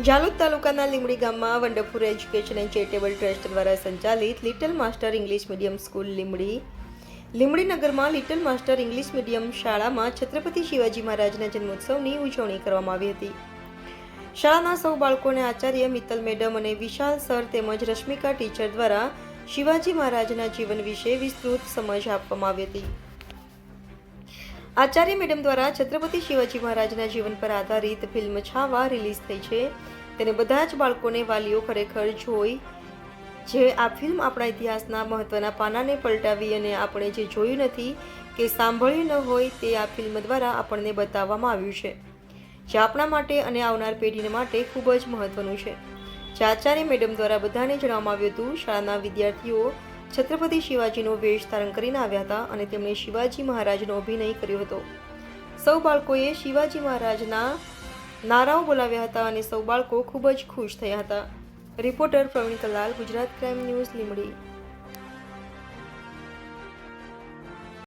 જાલોદ તાલુકાના લીમડી ગામમાં wonderful education and charitable trust દ્વારા સંચાલિત little master English medium school Limdi Limdi નગરમાં લિટલ માસ્ટર ઇંગ્લિશ મીડિયમ શાળામાં છત્રપતિ શિવાજી મહારાજના જન્મોત્સવની ઉજવણી કરવામાં આવી હતી. શાળાના સૌ બાળકોને આચાર્ય મિત્તલ મેડમ અને વિશાલ સર તેમજ રશ્મિકા ટીચર દ્વારા શિવાજી મહારાજના જીવન વિશે વિસ્તૃત સમજ આપવામાં આવી હતી. આચાર્ય મેડમ દ્વારા છત્રપતિ શિવાજી મહારાજના જીવન પર આધારિત ફિલ્મ છાવા રિલીઝ થઈ છે. તેને બધા જ બાળકોને વાલીઓ ખરેખર જોઈ, જે આ ફિલ્મ આપણા ઇતિહાસના મહત્વના પાનાને પલટાવી અને આપણે જે જોયું નથી કે સાંભળ્યું ન હોય તે આ ફિલ્મ દ્વારા આપણને બતાવવામાં આવ્યું છે. જે આપણા માટે અને આવનાર પેઢીને માટે ખૂબ જ મહત્વનું છે. જે આચાર્ય મેડમ દ્વારા બધાને જણાવવામાં આવ્યું હતું, શાળાના વિદ્યાર્થીઓ છત્રપતિ શિવાજીનો વેશ ધારણ કરીને આવ્યા હતા અને તેમણે શિવાજી મહારાજનો અભિનય કર્યો હતો. સૌ બાળકોએ શિવાજી મહારાજના નારાઓ બોલાવ્યા હતા અને સૌ બાળકો ખૂબ જ ખુશ થયા હતા. Reporter Pravin Kalal, Gujarat crime news Limdi